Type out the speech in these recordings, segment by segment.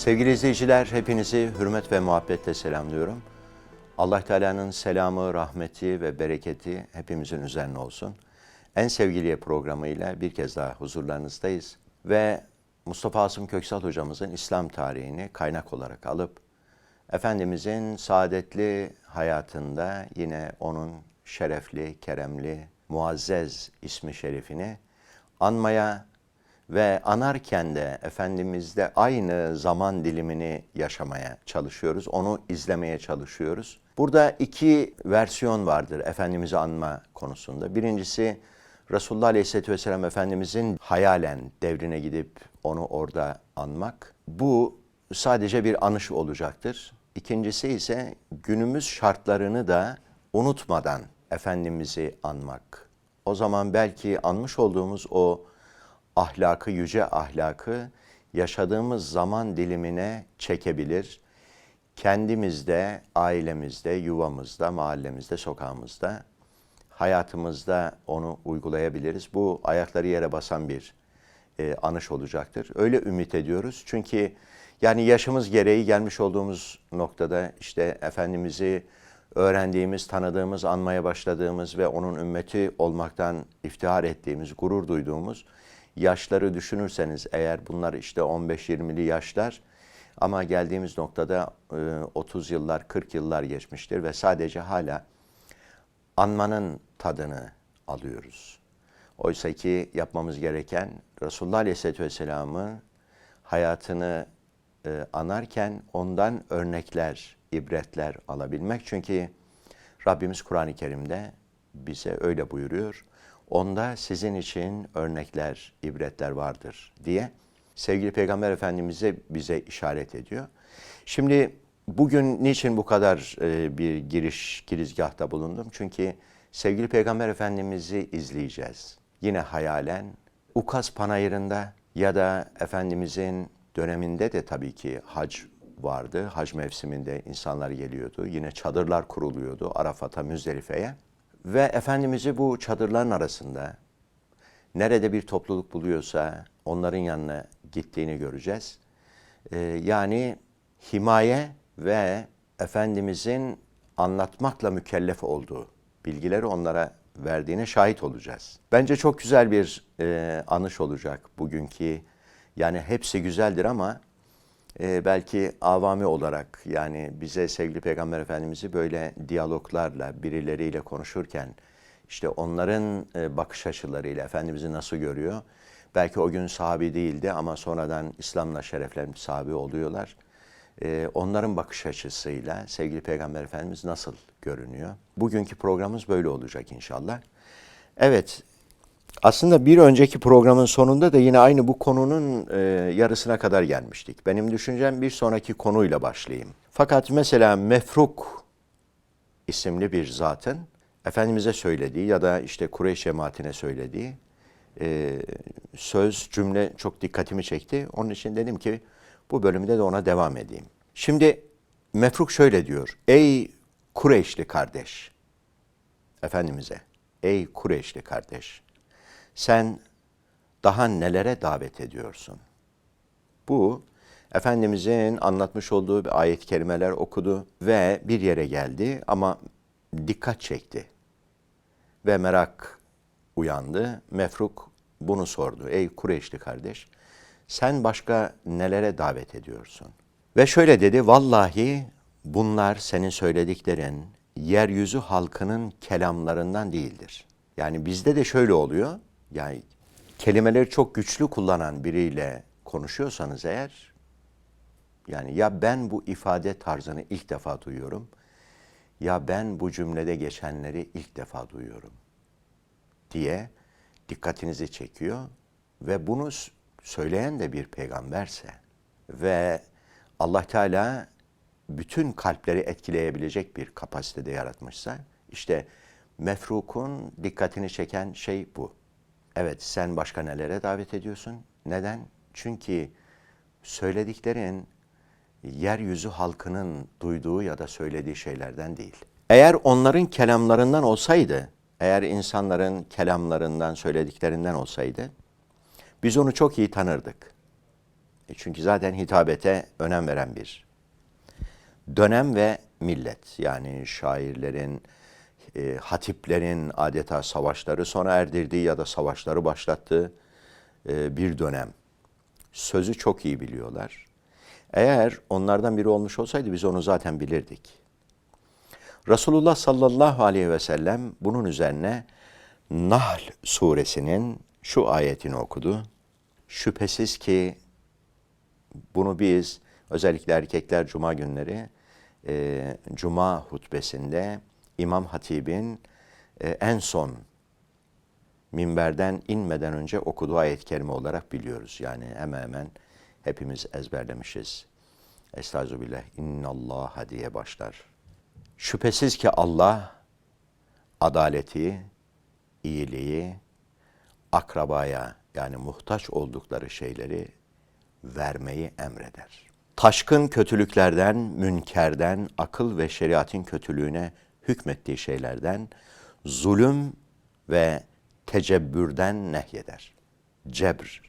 Sevgili izleyiciler, hepinizi hürmet ve muhabbetle selamlıyorum. Allah Teala'nın selamı, rahmeti ve bereketi hepimizin üzerine olsun. En sevgiliye programıyla bir kez daha huzurlarınızdayız ve Mustafa Asım Köksal hocamızın İslam tarihini kaynak olarak alıp Efendimizin saadetli hayatında yine onun şerefli, keremli, muazzez ismi şerifini anmaya ve anarken de Efendimiz'de aynı zaman dilimini yaşamaya çalışıyoruz. Onu izlemeye çalışıyoruz. Burada iki versiyon vardır Efendimiz'i anma konusunda. Birincisi Resulullah Aleyhisselatü Vesselam Efendimizin hayalen devrine gidip onu orada anmak. Bu sadece bir anış olacaktır. İkincisi ise günümüz şartlarını da unutmadan Efendimiz'i anmak. O zaman belki anmış olduğumuz o ahlakı, yüce ahlakı yaşadığımız zaman dilimine çekebilir. Kendimizde, ailemizde, yuvamızda, mahallemizde, sokağımızda, hayatımızda onu uygulayabiliriz. Bu ayakları yere basan bir e, anış olacaktır. Öyle ümit ediyoruz. Çünkü yani yaşımız gereği gelmiş olduğumuz noktada işte Efendimiz'i öğrendiğimiz, tanıdığımız, anmaya başladığımız ve onun ümmeti olmaktan iftihar ettiğimiz, gurur duyduğumuz yaşları düşünürseniz eğer bunlar işte 15-20'li yaşlar ama geldiğimiz noktada e, 30 yıllar, 40 yıllar geçmiştir ve sadece hala anmanın tadını alıyoruz. Oysa ki yapmamız gereken Resulullah Aleyhisselatü Vesselam'ı hayatını e, anarken ondan örnekler, ibretler alabilmek. Çünkü Rabbimiz Kur'an-ı Kerim'de bize öyle buyuruyor. Onda sizin için örnekler, ibretler vardır diye sevgili Peygamber Efendimiz'e bize işaret ediyor. Şimdi bugün niçin bu kadar e, bir giriş, girizgahta bulundum? Çünkü sevgili Peygamber Efendimiz'i izleyeceğiz. Yine hayalen Ukaz Panayırı'nda ya da Efendimizin döneminde de tabii ki hac vardı. Hac mevsiminde insanlar geliyordu. Yine çadırlar kuruluyordu Arafat'a, Müzdelife'ye. Ve Efendimiz'i bu çadırların arasında nerede bir topluluk buluyorsa onların yanına gittiğini göreceğiz. Ee, yani himaye ve Efendimizin anlatmakla mükellef olduğu bilgileri onlara verdiğine şahit olacağız. Bence çok güzel bir e, anış olacak bugünkü. Yani hepsi güzeldir ama e, belki avami olarak yani bize sevgili Peygamber Efendimiz'i böyle diyaloglarla birileriyle konuşurken işte onların e, bakış açılarıyla Efendimiz'i nasıl görüyor? Belki o gün sahabi değildi ama sonradan İslam'la şereflenmiş sahabi oluyorlar. E, onların bakış açısıyla sevgili Peygamber Efendimiz nasıl görünüyor? Bugünkü programımız böyle olacak inşallah. Evet, aslında bir önceki programın sonunda da yine aynı bu konunun e, yarısına kadar gelmiştik. Benim düşüncem bir sonraki konuyla başlayayım. Fakat mesela Mefruk isimli bir zatın Efendimiz'e söylediği ya da işte Kureyş cemaatine söylediği e, söz, cümle çok dikkatimi çekti. Onun için dedim ki bu bölümde de ona devam edeyim. Şimdi Mefruk şöyle diyor. Ey Kureyşli kardeş, Efendimiz'e, ey Kureyşli kardeş, sen daha nelere davet ediyorsun? Bu Efendimizin anlatmış olduğu bir ayet-i kerimeler okudu ve bir yere geldi ama dikkat çekti. Ve merak uyandı. Mefruk bunu sordu. Ey Kureyşli kardeş, sen başka nelere davet ediyorsun? Ve şöyle dedi, vallahi bunlar senin söylediklerin yeryüzü halkının kelamlarından değildir. Yani bizde de şöyle oluyor, yani kelimeleri çok güçlü kullanan biriyle konuşuyorsanız eğer, yani ya ben bu ifade tarzını ilk defa duyuyorum, ya ben bu cümlede geçenleri ilk defa duyuyorum diye dikkatinizi çekiyor ve bunu söyleyen de bir peygamberse ve Allah Teala bütün kalpleri etkileyebilecek bir kapasitede yaratmışsa işte mefrukun dikkatini çeken şey bu. Evet sen başka nelere davet ediyorsun? Neden? Çünkü söylediklerin yeryüzü halkının duyduğu ya da söylediği şeylerden değil. Eğer onların kelamlarından olsaydı, eğer insanların kelamlarından, söylediklerinden olsaydı, biz onu çok iyi tanırdık. E Çünkü zaten hitabete önem veren bir dönem ve millet. Yani şairlerin, e, hatiplerin adeta savaşları sona erdirdiği ya da savaşları başlattığı e, bir dönem. Sözü çok iyi biliyorlar. Eğer onlardan biri olmuş olsaydı biz onu zaten bilirdik. Resulullah sallallahu aleyhi ve sellem bunun üzerine Nahl suresinin şu ayetini okudu. Şüphesiz ki bunu biz özellikle erkekler cuma günleri e, cuma hutbesinde İmam Hatib'in e, en son minberden inmeden önce okuduğu ayet-i kerime olarak biliyoruz. Yani hemen hemen hepimiz ezberlemişiz. Estağfirullah, innallaha diye başlar. Şüphesiz ki Allah adaleti, iyiliği, akrabaya yani muhtaç oldukları şeyleri vermeyi emreder. Taşkın kötülüklerden, münkerden, akıl ve şeriatın kötülüğüne hükmettiği şeylerden, zulüm ve tecebbürden nehyeder. Cebr,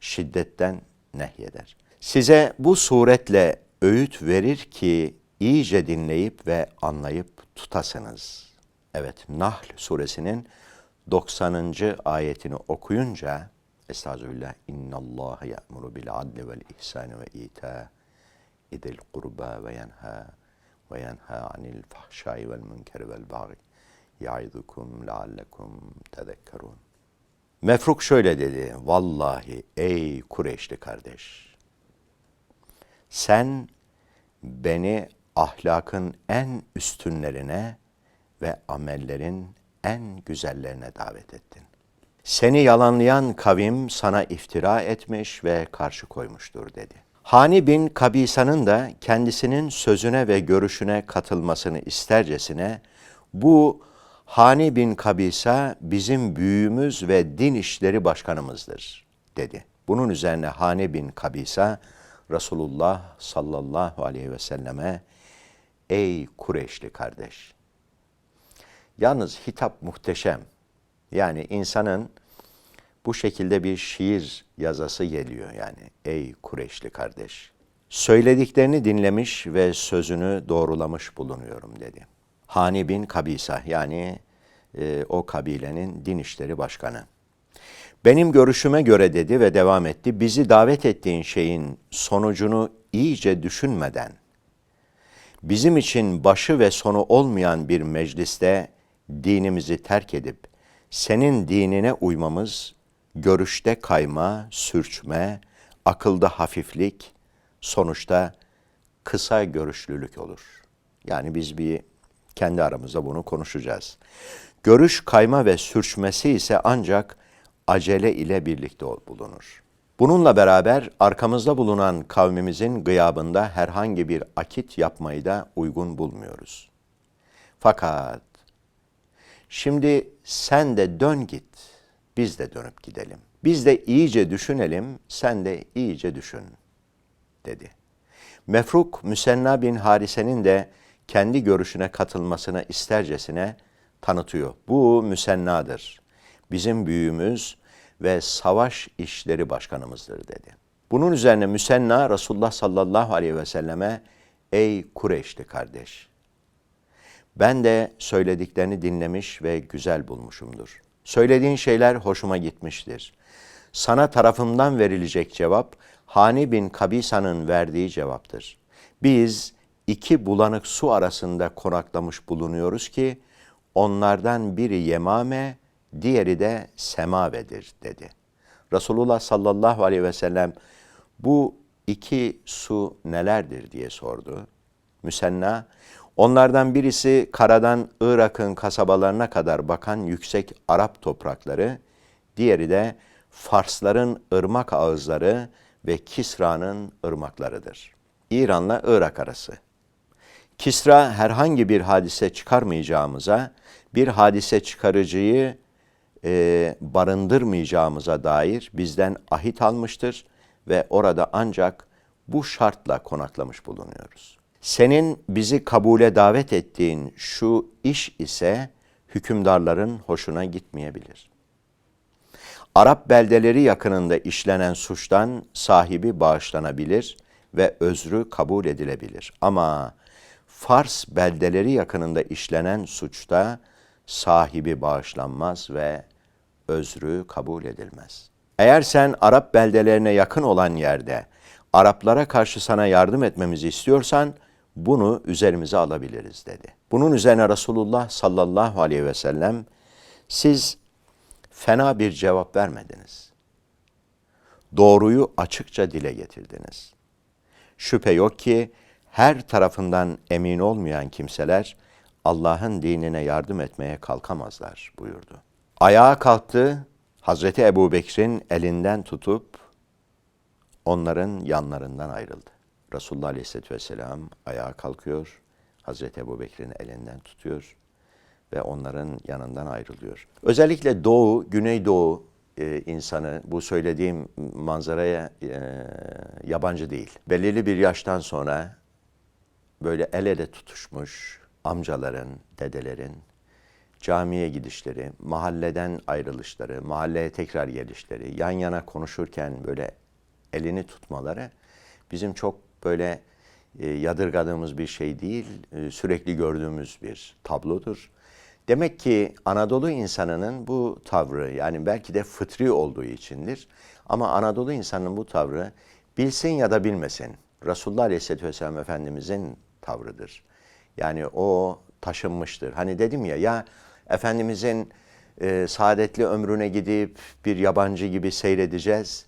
şiddetten nehyeder. Size bu suretle öğüt verir ki iyice dinleyip ve anlayıp tutasınız. Evet, Nahl suresinin 90. ayetini okuyunca Estağfirullah. İnnallâhe ya'muru bil adli vel ihsani ve ita idil kurba ve yenha ve yenha anil fahşai vel münkeri vel baghi ya'idukum leallekum tezekkerun. Mefruk şöyle dedi. Vallahi ey Kureyşli kardeş. Sen beni ahlakın en üstünlerine ve amellerin en güzellerine davet ettin. Seni yalanlayan kavim sana iftira etmiş ve karşı koymuştur dedi. Hani bin Kabisa'nın da kendisinin sözüne ve görüşüne katılmasını istercesine bu Hani bin Kabisa bizim büyüğümüz ve din işleri başkanımızdır dedi. Bunun üzerine Hani bin Kabisa Resulullah sallallahu aleyhi ve selleme ey Kureyşli kardeş. Yalnız hitap muhteşem. Yani insanın bu şekilde bir şiir yazası geliyor yani. Ey Kureyşli kardeş. Söylediklerini dinlemiş ve sözünü doğrulamış bulunuyorum dedi. Hani bin Kabisa yani e, o kabilenin din işleri başkanı. Benim görüşüme göre dedi ve devam etti. Bizi davet ettiğin şeyin sonucunu iyice düşünmeden, bizim için başı ve sonu olmayan bir mecliste dinimizi terk edip senin dinine uymamız görüşte kayma, sürçme, akılda hafiflik, sonuçta kısa görüşlülük olur. Yani biz bir kendi aramızda bunu konuşacağız. Görüş kayma ve sürçmesi ise ancak acele ile birlikte bulunur. Bununla beraber arkamızda bulunan kavmimizin gıyabında herhangi bir akit yapmayı da uygun bulmuyoruz. Fakat şimdi sen de dön git, biz de dönüp gidelim. Biz de iyice düşünelim, sen de iyice düşün, dedi. Mefruk Müsenna bin Harise'nin de kendi görüşüne katılmasına istercesine tanıtıyor. Bu müsennadır. Bizim büyüğümüz ve savaş işleri başkanımızdır dedi. Bunun üzerine müsenna Resulullah sallallahu aleyhi ve selleme ey Kureyşli kardeş ben de söylediklerini dinlemiş ve güzel bulmuşumdur. Söylediğin şeyler hoşuma gitmiştir. Sana tarafımdan verilecek cevap Hani bin Kabisa'nın verdiği cevaptır. Biz iki bulanık su arasında konaklamış bulunuyoruz ki onlardan biri Yemame, diğeri de Semave'dir dedi. Resulullah sallallahu aleyhi ve sellem bu iki su nelerdir diye sordu. Müsenna, onlardan birisi karadan Irak'ın kasabalarına kadar bakan yüksek Arap toprakları, diğeri de Farsların ırmak ağızları ve Kisra'nın ırmaklarıdır. İran'la Irak arası. Kisra herhangi bir hadise çıkarmayacağımıza, bir hadise çıkarıcıyı e, barındırmayacağımıza dair bizden ahit almıştır ve orada ancak bu şartla konaklamış bulunuyoruz. Senin bizi kabule davet ettiğin şu iş ise hükümdarların hoşuna gitmeyebilir. Arap beldeleri yakınında işlenen suçtan sahibi bağışlanabilir ve özrü kabul edilebilir. Ama Fars beldeleri yakınında işlenen suçta sahibi bağışlanmaz ve özrü kabul edilmez. Eğer sen Arap beldelerine yakın olan yerde Araplara karşı sana yardım etmemizi istiyorsan bunu üzerimize alabiliriz dedi. Bunun üzerine Resulullah sallallahu aleyhi ve sellem siz fena bir cevap vermediniz. Doğruyu açıkça dile getirdiniz. Şüphe yok ki her tarafından emin olmayan kimseler Allah'ın dinine yardım etmeye kalkamazlar buyurdu. Ayağa kalktı, Hazreti Ebu Bekir'in elinden tutup onların yanlarından ayrıldı. Resulullah Aleyhisselatü Vesselam ayağa kalkıyor, Hazreti Ebu Bekir'in elinden tutuyor ve onların yanından ayrılıyor. Özellikle Doğu, Güneydoğu e, insanı bu söylediğim manzaraya e, yabancı değil. Belirli bir yaştan sonra böyle el ele tutuşmuş amcaların, dedelerin camiye gidişleri, mahalleden ayrılışları, mahalleye tekrar gelişleri, yan yana konuşurken böyle elini tutmaları bizim çok böyle e, yadırgadığımız bir şey değil, e, sürekli gördüğümüz bir tablodur. Demek ki Anadolu insanının bu tavrı yani belki de fıtri olduğu içindir. Ama Anadolu insanının bu tavrı bilsin ya da bilmesin Resulullah Aleyhisselatü Vesselam Efendimizin tavrıdır. Yani o taşınmıştır. Hani dedim ya ya Efendimizin e, saadetli ömrüne gidip bir yabancı gibi seyredeceğiz.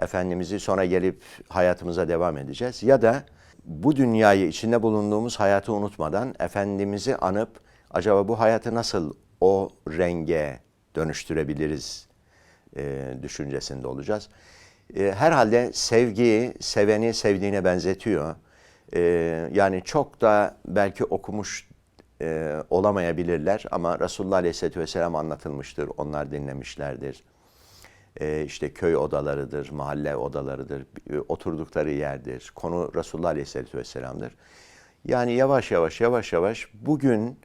Efendimiz'i sonra gelip hayatımıza devam edeceğiz. Ya da bu dünyayı içinde bulunduğumuz hayatı unutmadan Efendimiz'i anıp acaba bu hayatı nasıl o renge dönüştürebiliriz e, düşüncesinde olacağız. E, herhalde sevgiyi seveni sevdiğine benzetiyor. E, yani çok da belki okumuş e, olamayabilirler ama Resulullah Aleyhisselatü Vesselam anlatılmıştır, onlar dinlemişlerdir. E, işte köy odalarıdır, mahalle odalarıdır, e, oturdukları yerdir. Konu Resulullah Aleyhisselatü Vesselam'dır. Yani yavaş yavaş yavaş yavaş bugün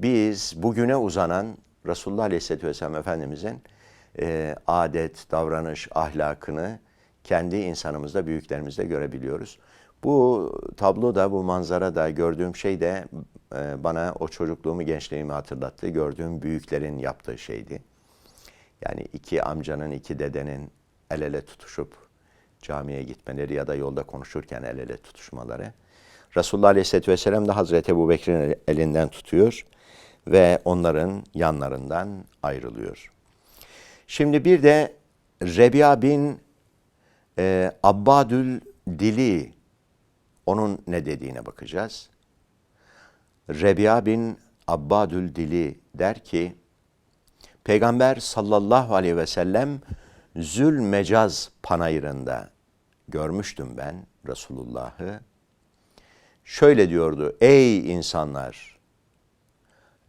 biz bugüne uzanan Resulullah Aleyhisselatü Vesselam Efendimizin e, adet, davranış, ahlakını kendi insanımızda, büyüklerimizde görebiliyoruz. Bu tablo da, bu manzara da, gördüğüm şey de e, bana o çocukluğumu, gençliğimi hatırlattı. Gördüğüm büyüklerin yaptığı şeydi. Yani iki amcanın, iki dedenin el ele tutuşup camiye gitmeleri ya da yolda konuşurken el ele tutuşmaları. Resulullah Aleyhisselatü Vesselam da Hazreti Ebu Bekir'in elinden tutuyor ve onların yanlarından ayrılıyor. Şimdi bir de Rebi'a bin e, Abbadül Dili onun ne dediğine bakacağız. Rebi'a bin Abbadül Dili der ki, Peygamber sallallahu aleyhi ve sellem Zül Mecaz panayırında görmüştüm ben Resulullah'ı. Şöyle diyordu, ey insanlar,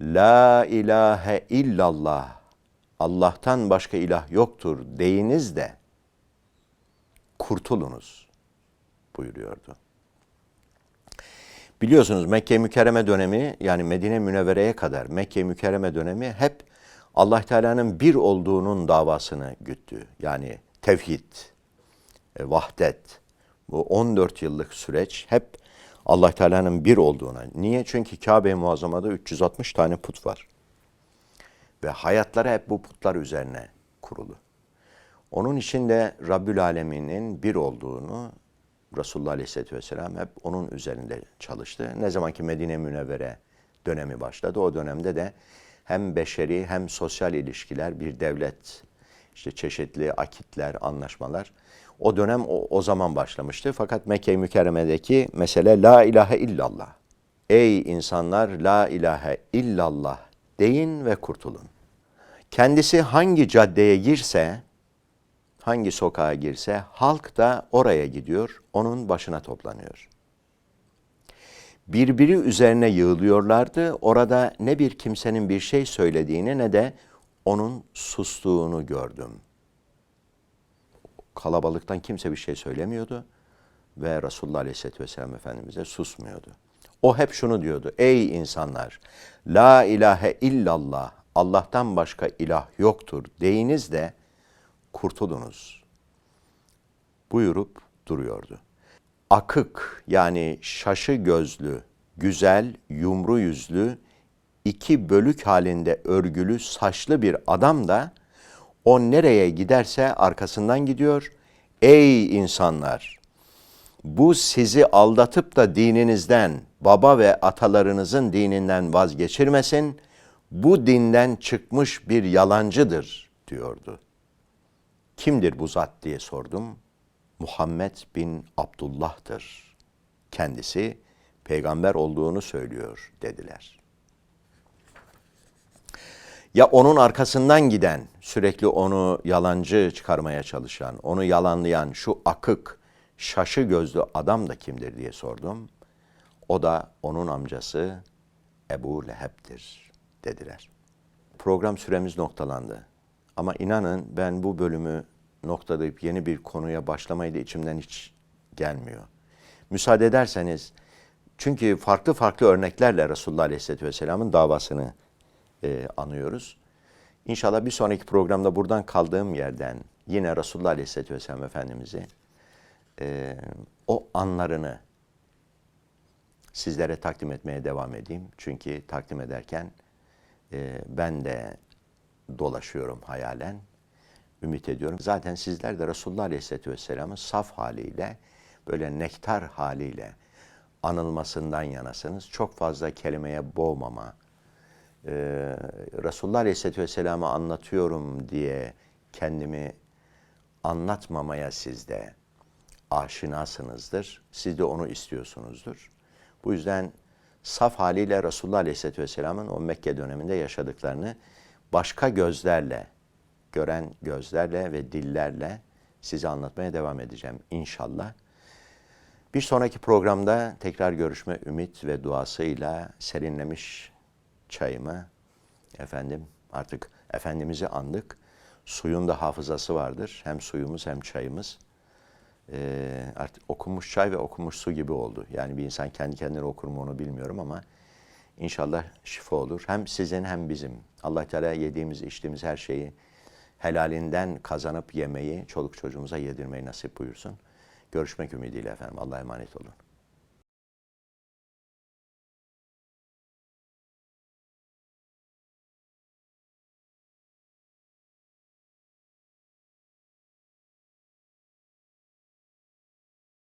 La ilahe illallah, Allah'tan başka ilah yoktur deyiniz de kurtulunuz buyuruyordu. Biliyorsunuz Mekke Mükerreme dönemi yani Medine Münevvere'ye kadar Mekke Mükerreme dönemi hep Allah Teala'nın bir olduğunun davasını güttü. Yani tevhid, e, vahdet. Bu 14 yıllık süreç hep Allah Teala'nın bir olduğuna. Niye? Çünkü Kabe-i Muazzama'da 360 tane put var. Ve hayatları hep bu putlar üzerine kurulu. Onun için de Rabbül Alemin'in bir olduğunu Resulullah Aleyhisselatü Vesselam hep onun üzerinde çalıştı. Ne zaman ki Medine Münevvere dönemi başladı, o dönemde de hem beşeri hem sosyal ilişkiler, bir devlet, işte çeşitli akitler, anlaşmalar. O dönem o, o zaman başlamıştı. Fakat Mekke-i Mükerreme'deki mesele la ilahe illallah. Ey insanlar la ilahe illallah deyin ve kurtulun. Kendisi hangi caddeye girse, hangi sokağa girse halk da oraya gidiyor, onun başına toplanıyor. Birbiri üzerine yığılıyorlardı. Orada ne bir kimsenin bir şey söylediğini ne de onun sustuğunu gördüm. Kalabalıktan kimse bir şey söylemiyordu ve Resulullah Aleyhisselatü Vesselam Efendimiz'e susmuyordu. O hep şunu diyordu. Ey insanlar! La ilahe illallah Allah'tan başka ilah yoktur deyiniz de kurtulunuz buyurup duruyordu. Akık yani şaşı gözlü, güzel, yumru yüzlü, iki bölük halinde örgülü saçlı bir adam da o nereye giderse arkasından gidiyor. Ey insanlar! Bu sizi aldatıp da dininizden, baba ve atalarınızın dininden vazgeçirmesin. Bu dinden çıkmış bir yalancıdır diyordu. Kimdir bu zat diye sordum. Muhammed bin Abdullah'tır. Kendisi peygamber olduğunu söylüyor dediler. Ya onun arkasından giden, sürekli onu yalancı çıkarmaya çalışan, onu yalanlayan şu akık, şaşı gözlü adam da kimdir diye sordum. O da onun amcası Ebu Leheb'tir dediler. Program süremiz noktalandı. Ama inanın ben bu bölümü noktalayıp yeni bir konuya başlamayı da içimden hiç gelmiyor. Müsaade ederseniz çünkü farklı farklı örneklerle Resulullah Aleyhisselatü Vesselam'ın davasını e, anıyoruz. İnşallah bir sonraki programda buradan kaldığım yerden yine Resulullah Aleyhisselatü Vesselam Efendimiz'i e, o anlarını sizlere takdim etmeye devam edeyim. Çünkü takdim ederken e, ben de dolaşıyorum hayalen. Ümit ediyorum. Zaten sizler de Resulullah Aleyhisselatü Vesselam'ın saf haliyle, böyle nektar haliyle anılmasından yanasınız. Çok fazla kelimeye boğmama, e, Resulullah Aleyhisselatü Vesselam'ı anlatıyorum diye kendimi anlatmamaya sizde aşinasınızdır. Siz de onu istiyorsunuzdur. Bu yüzden saf haliyle Resulullah Aleyhisselatü Vesselam'ın o Mekke döneminde yaşadıklarını başka gözlerle, gören gözlerle ve dillerle size anlatmaya devam edeceğim inşallah. Bir sonraki programda tekrar görüşme ümit ve duasıyla serinlemiş çayımı efendim artık Efendimiz'i andık. Suyun da hafızası vardır. Hem suyumuz hem çayımız. Ee, artık okunmuş çay ve okunmuş su gibi oldu. Yani bir insan kendi kendine okur mu onu bilmiyorum ama inşallah şifa olur. Hem sizin hem bizim. Allah Teala yediğimiz, içtiğimiz her şeyi helalinden kazanıp yemeyi çoluk çocuğumuza yedirmeyi nasip buyursun. Görüşmek ümidiyle efendim. Allah'a emanet olun.